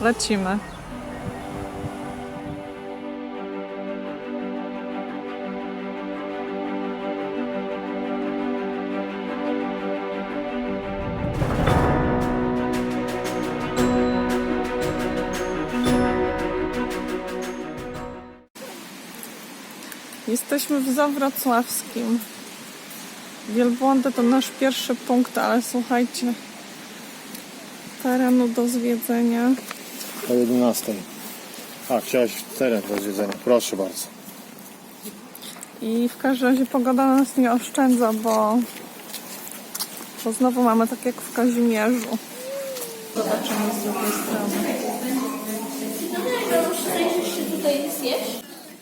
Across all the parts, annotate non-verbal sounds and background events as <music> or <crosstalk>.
Lecimy. Jesteśmy w Zawrocławskim. Wielbłądy to nasz pierwszy punkt, ale słuchajcie, terenu do zwiedzenia. O 11. A, chciałaś teren do zwiedzenia. Proszę bardzo. I w każdym razie pogoda nas nie oszczędza, bo, bo znowu mamy tak jak w Kazimierzu. Zobaczymy z drugiej strony.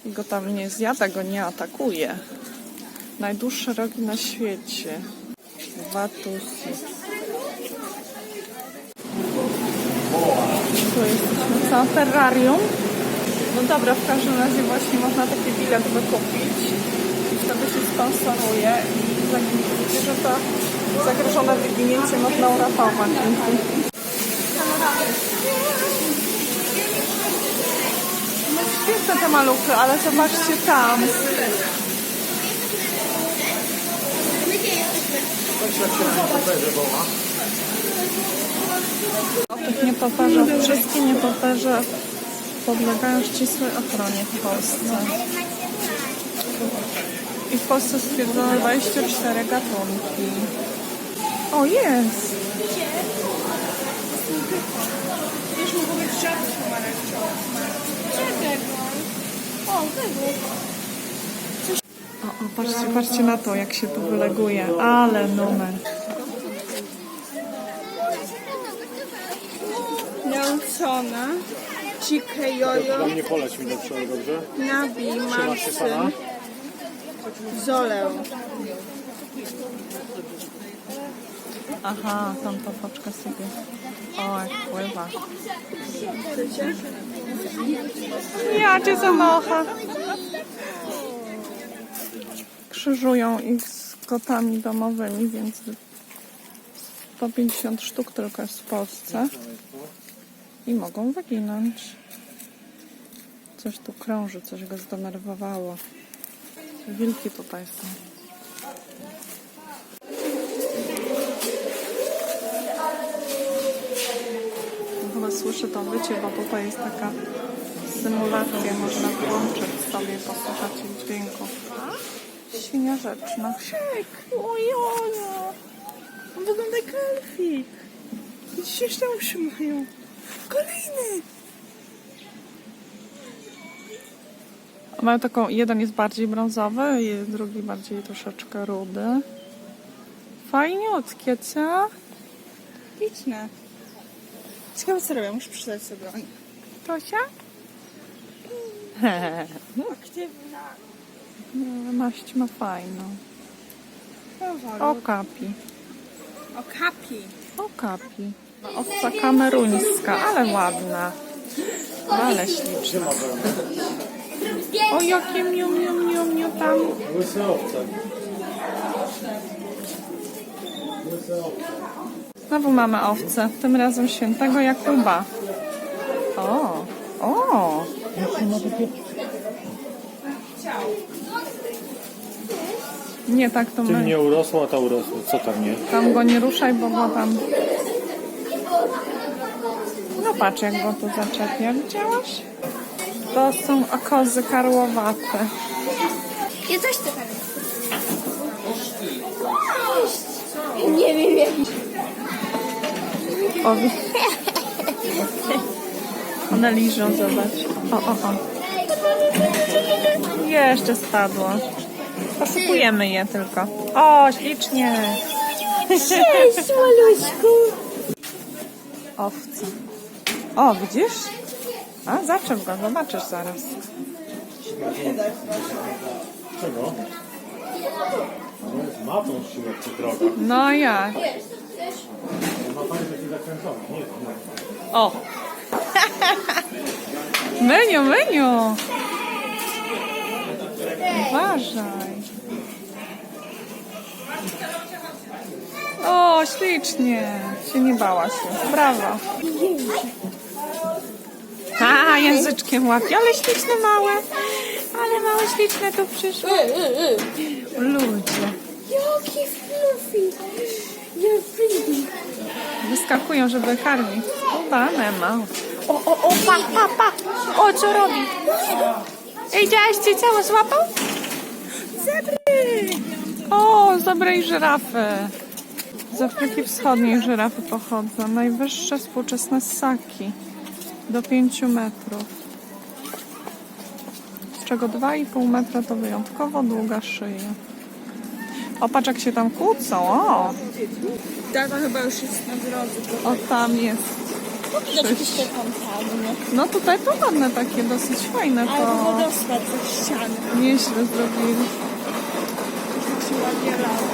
I go tam nie zjada, go nie atakuje. Najdłuższe rogi na świecie. Watusy. Tu jesteśmy co? Terrarium? No dobra, w każdym razie właśnie można taki bilet wykupić. I wtedy się sponsoruje i zag- zwierzęta zagrożone wyginięciem można uratować. No świetne te maluchy, ale zobaczcie tam. Tych nietoperzach, wszystkie nietoperze podlegają ścisłej ochronie w Polsce. I w Polsce stwierdzono 24 gatunki. O, jest! Wiesz, mogło być żart? O, tego. O, o, patrzcie, patrzcie na to, jak się tu wyleguje. Ale numer. Nauczona. Dzikie jojo. nie poleć mi do przodu, dobrze? Nabi, Trzymasz się sama? mamsy. Zolę. Aha, tam to foczka sobie. O, jak pływa. Ja cię zamocha. Krzyżują ich z kotami domowymi, więc 150 sztuk tylko jest w Polsce. I mogą wyginąć. Coś tu krąży, coś go zdenerwowało. Wilki tutaj są. Chyba słyszę to wycie, bo tutaj jest taka symulacja, można włączyć sobie i posłuchać ich dźwięków. Świnia rzeczna. Tak. Ojojo. On wygląda jak elfik. Jeszcze uszy mają. Kolejny. Mają taką, jeden jest bardziej brązowy, i drugi bardziej troszeczkę rudy. Fajniutkie, co? Liczne. Ciekawe co robią, muszę przeczytać sobie nich. Tosia? <laughs> Aktywna. Maść ma fajną. O kapi. O kapi. O kapi. Owca kameruńska, ale ładna. Ale śliczna. O jakie miu miu miu miu tam. Łysy owce. Znowu mamy owce. Tym razem świętego Jakuba. O, o. Nie tak to Tym my. nie urosło, a ta urosła. Co tam nie? Tam go nie ruszaj, bo go tam... Patrz, jak go tu zaczepia. Widziałaś? To są kozy karłowate. Ja też pewnie. Nie wiem jak. O, One liżą, zobacz. O, o, o. Jeszcze spadło. Poszukujemy je tylko. O, ślicznie. Cześć, maluśku. Owca. O, widzisz? A, zaczep go, zobaczysz zaraz. Czego? No jest matą siłę tych drogach. No jak? Ma pani taki zakręcony. Nie, nie. O! Meniu, meniu! Uważaj. O, ślicznie. Się nie bała się. Brawo. A, języczkiem łapie, ale śliczne małe. Ale małe śliczne tu przyszło. Ludzie. Jaki fluffy. You're pretty. Wyskakują, żeby karmić. Udane ma. O, o, o, pa, pa, pa. O, co robi? Ej, widziałaś cię całą złapał? Zebry! O, zebry i żyrafy. Z Afryki Wschodniej żyrafy pochodzą. Najwyższe współczesne ssaki. Do 5 metrów. Z czego 2,5 metra to wyjątkowo długa szyja. O, patrz jak się tam kłócą. O, Tata chyba już jest na drodze. o tam jest. Widać jakieś te fontanny. No tutaj to ładne takie, dosyć fajne to. wodospad ze ściany. Nieźle zrobili. Tak się ładnie lało.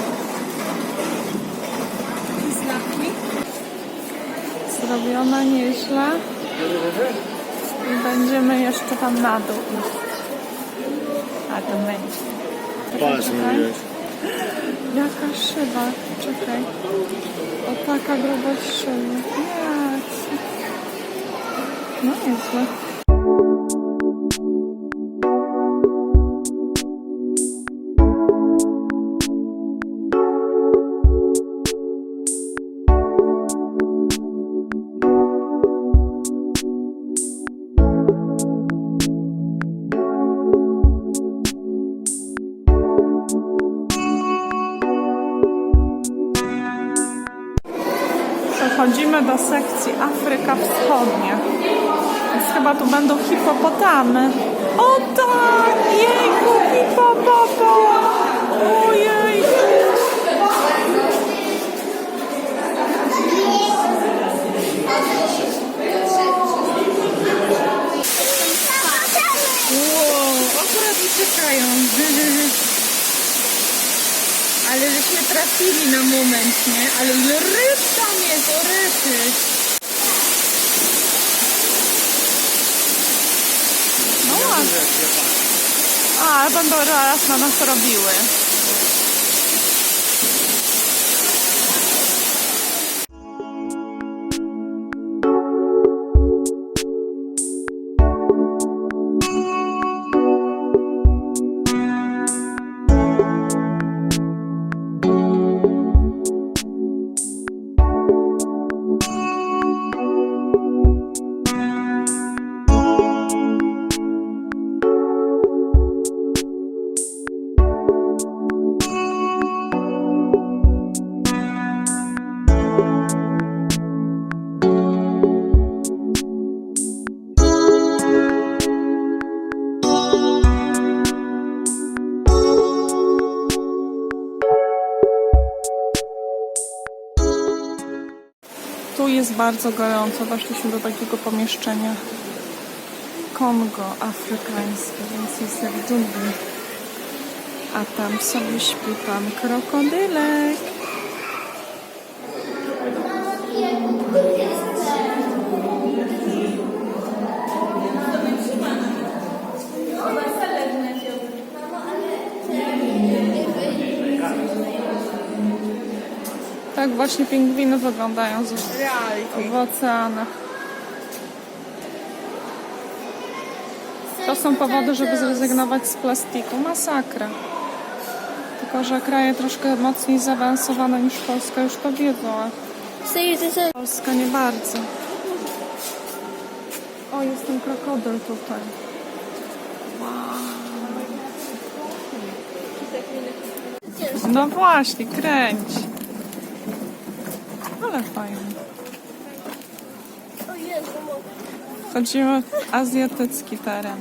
Takie znaki. Zrobione nieźle. I będziemy jeszcze tam na dół iść. A to będzie. Patrz, mówiłeś. Jaka szyba. Czekaj. O taka grubość szyby. Jak? No nieźle. Akurat uciekają. Ale żeśmy trafili na moment, nie? Ale ile ryb tam jest, o ryby. No ładnie. A, ale będą raz na nas robiły. Jest bardzo gorąco. Weszliśmy do takiego pomieszczenia. Kongo afrykańskie, więc jest jak dżungli. A tam sobie śpi pan krokodylek. Tak właśnie pingwiny wyglądają z oceanach. To są powody, żeby zrezygnować z plastiku. Masakra. Tylko, że kraje troszkę mocniej zaawansowane niż Polska już to wiedzą, a Polska nie bardzo. O, jest ten krokodyl tutaj. Wow. No właśnie, kręć. Ale fajnie. Chodzimy w azjatycki teren.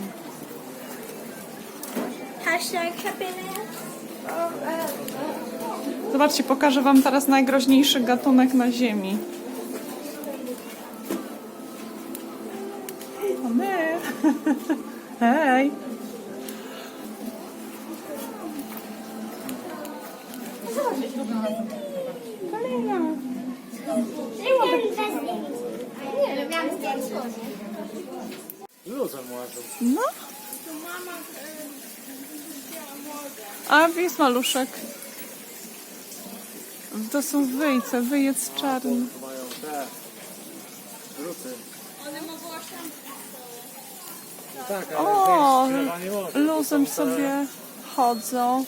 Zobaczcie, pokażę Wam teraz najgroźniejszy gatunek na Ziemi. My! <laughs> Hej! Kolejna. Nie, robiłam zdjęcie. Luzem łażą. No. A jest maluszek. To są wyjce, wyjec czarny. Mają te druty. Tak, ale O, wejść drzewa nie może. luzem sobie chodzą,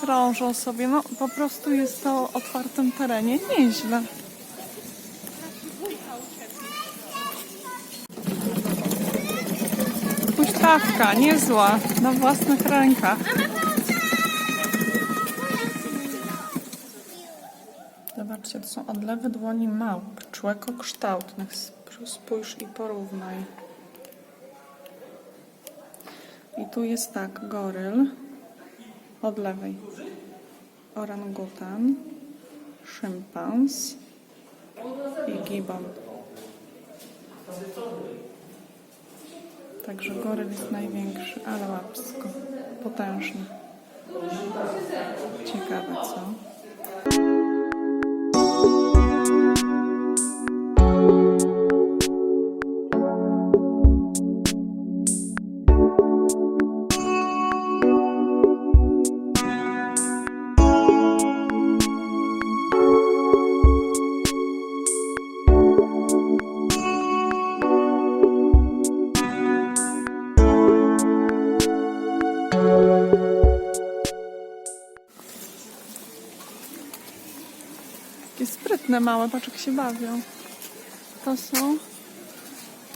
krążą sobie. No po prostu jest to otwartym terenie. Nieźle. Huśtawka, niezła, na własnych rękach. Zobaczcie, są odlewy dłoni małp, człekokształtnych. Sp- Spójrz i porównaj. I tu jest tak, goryl od lewej, orangutan, szympans i gibbon. Także goryl jest największy, ale łapsko, potężny. Ciekawe co? Małe, patrz jak się bawią. To są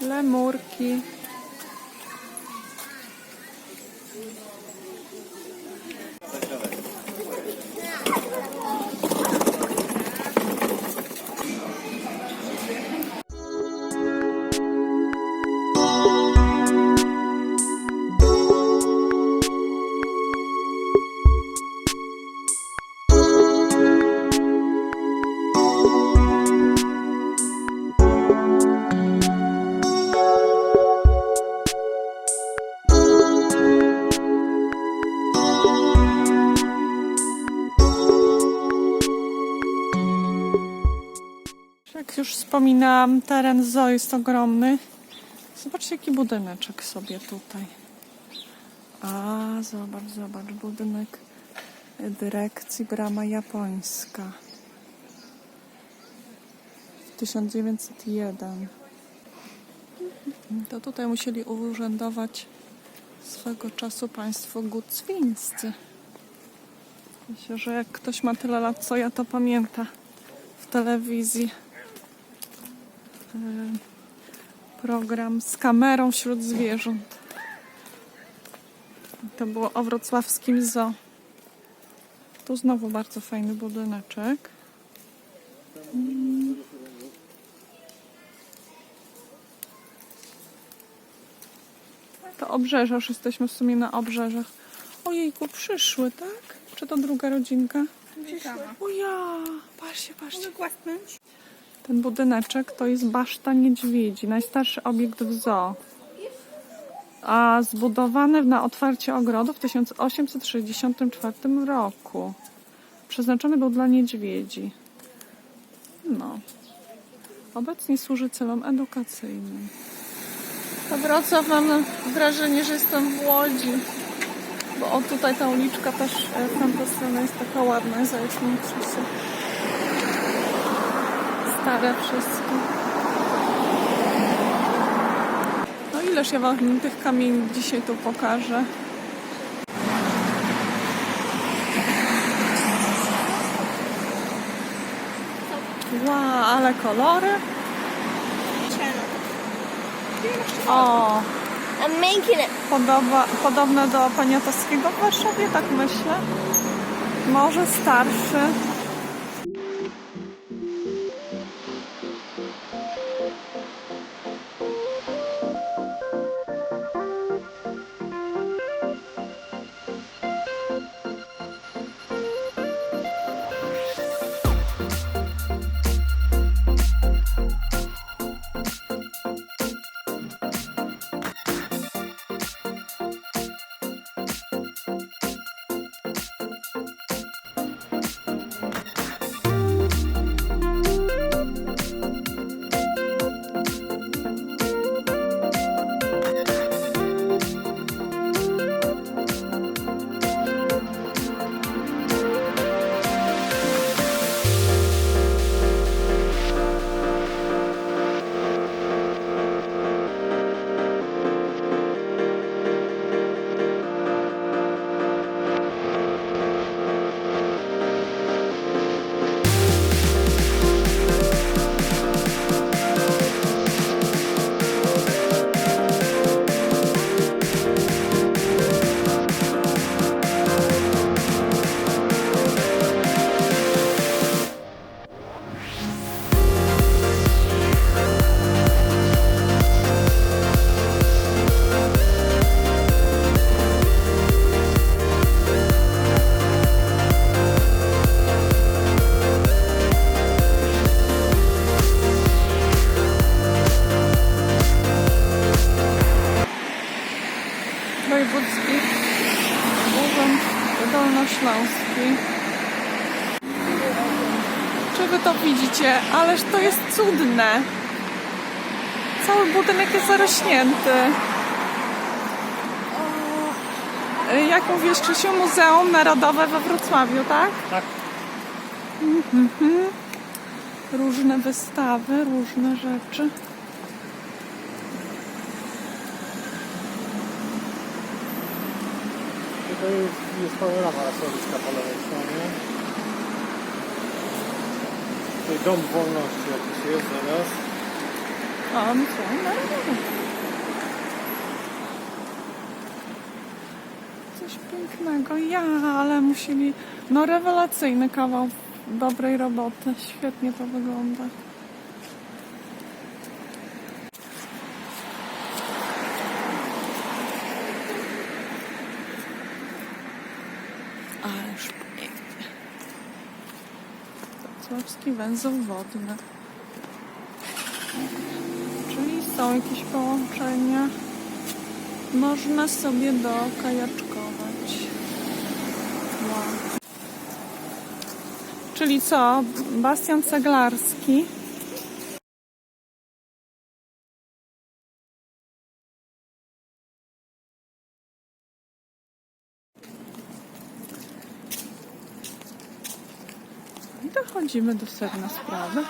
lemurki. Wspominałam, teren zoo jest ogromny. Zobaczcie, jaki budyneczek sobie tutaj. A, zobacz, zobacz, budynek dyrekcji Brama Japońska. 1901. To tutaj musieli urzędować swego czasu państwo gucwińscy. Myślę, że jak ktoś ma tyle lat, co ja, to pamięta w telewizji program z kamerą wśród zwierząt. To było o wrocławskim zoo. Tu znowu bardzo fajny budyneczek. To obrzeża, już jesteśmy w sumie na obrzeżach. Ojejku, przyszły, tak? Czy to druga rodzinka? O ja, patrzcie, patrzcie. Głasnąć? Ten budyneczek to jest Baszta Niedźwiedzi, najstarszy obiekt w zoo. A zbudowany na otwarcie ogrodu w 1864 roku. Przeznaczony był dla niedźwiedzi. No. Obecnie służy celom edukacyjnym. To Wrocław mam wrażenie, że jestem w Łodzi. Bo o tutaj ta uliczka też e, w tamtą stronę jest taka ładna, zajaśnięcie się. Stare wszystko. No ileż ja wam tych kamieni dzisiaj tu pokażę. Wow, ale kolory. O, I'm making it. podoba, podobne do Poniatowskiego w Warszawie, tak myślę. Może starszy. Czy wy to widzicie? Ależ to jest cudne. Cały budynek jest zarośnięty. Jak mówisz, Krzysiu, Muzeum Narodowe we Wrocławiu, tak? Tak. Mhm. Różne wystawy, różne rzeczy. Tutaj jest, jest panorama rasowiska po lewej stronie. Tutaj dom wolności jakiś jest zaraz. A, Muzeum Narodowe. Coś pięknego. Ja, ale musieli... No rewelacyjny kawał dobrej roboty. Świetnie to wygląda. Ależ pięknie. Wrocławski węzeł wodny. Czyli są jakieś połączenia. Można sobie dokajaczkować. Wow. Czyli co? Bastian Ceglarski. Dochodzimy do sedna sprawy.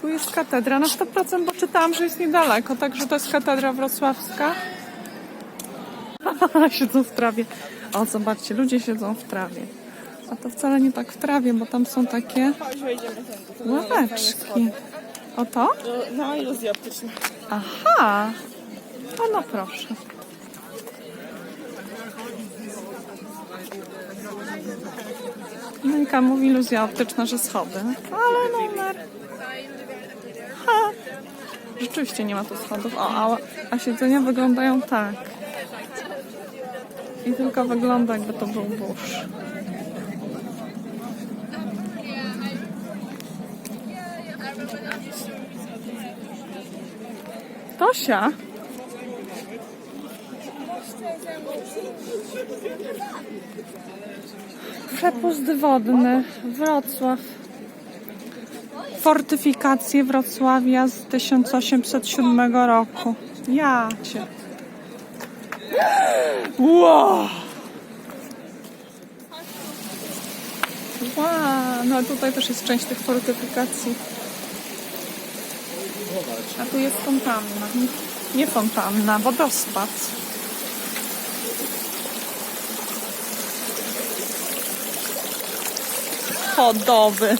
Tu jest katedra na 100%, bo czytałam, że jest niedaleko, także to jest katedra wrocławska. <laughs> siedzą w trawie. O, zobaczcie, ludzie siedzą w trawie. A to wcale nie tak w trawie, bo tam są takie ławeczki. O to? No, iluzje optyczne. Aha! O, no proszę. Milka mówi iluzja optyczna, że schody. Ale numer. Ha! Rzeczywiście nie ma tu schodów. O, a, a siedzenia wyglądają tak. I tylko wygląda jakby to był burz. Tosia? Przepust wodny, Wrocław. Fortyfikacje Wrocławia z 1807 roku. Ja cię. Wow! Wow, no tutaj też jest część tych fortyfikacji. A tu jest fontanna. Nie, fontanna, wodospad. Chodowy.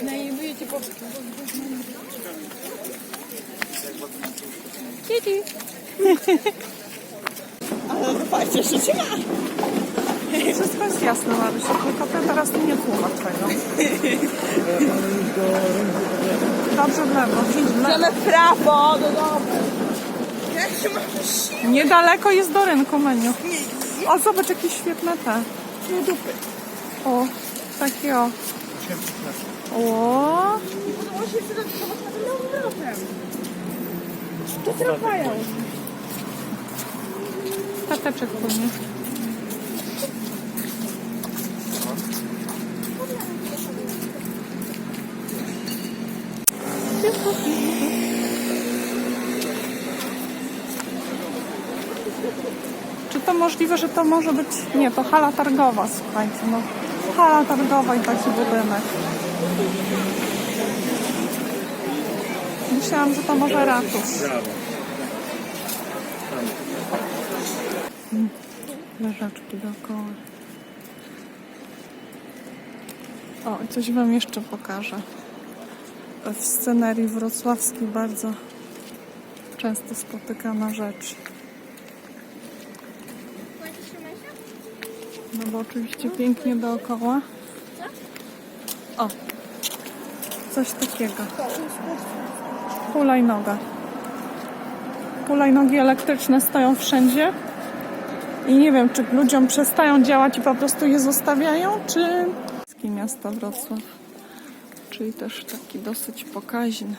Znajdujecie po... Kiki. <laughs> Ale zobaczcie, życie ma. Wszystko jest jasne, Marysiu, tylko ty teraz nie tłumacz tego. Dobrze w lewo, idź w lewo. Idziemy w prawo, do domu. Jak się masz Niedaleko jest do rynku menu. O, zobacz, jakie świetne te. dupy? O, takie o. O. To tramwają. tateczek płynie. Czy to możliwe, że to może być... Nie, to hala targowa, słuchajcie. No, hala targowa i taki budynek. Myślałam, że to może ratusz. leżaczki dookoła. O, coś Wam jeszcze pokażę. W scenerii wrocławskiej bardzo często spotykana rzecz. No bo oczywiście pięknie dookoła. O, coś takiego. Hulajnoga. Hulajnogi elektryczne stoją wszędzie. I nie wiem, czy ludziom przestają działać i po prostu je zostawiają, czy... Miasto Wrocław, czyli też taki dosyć pokaźny.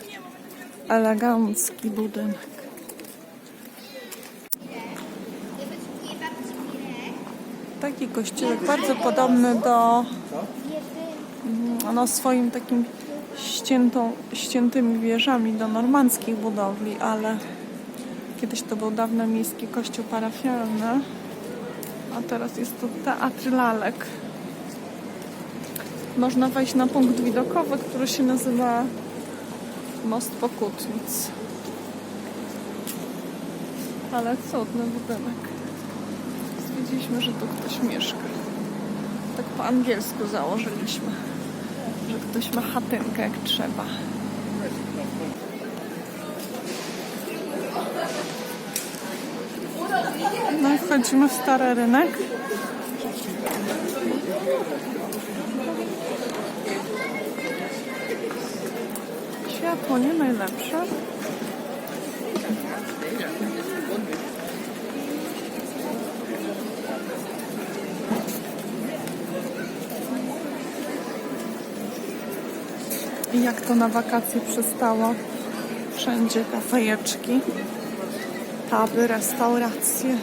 elegancki budynek. Taki kościółek bardzo podobny do mm, no, swoim takim ściętą, ściętymi wieżami do normandzkich budowli, ale kiedyś to był dawny miejski kościół parafialny, a teraz jest to teatr lalek. Można wejść na punkt widokowy, który się nazywa Most Pokutnic. Ale cudny budynek. Stwierdziliśmy, że tu ktoś mieszka. Tak po angielsku założyliśmy, że ktoś ma chatynkę jak trzeba. No i wchodzimy w stary rynek. Światło nie najlepsze. I jak to na wakacje przystało. Wszędzie kafejeczki, puby, restauracje.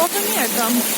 Ślubem, ale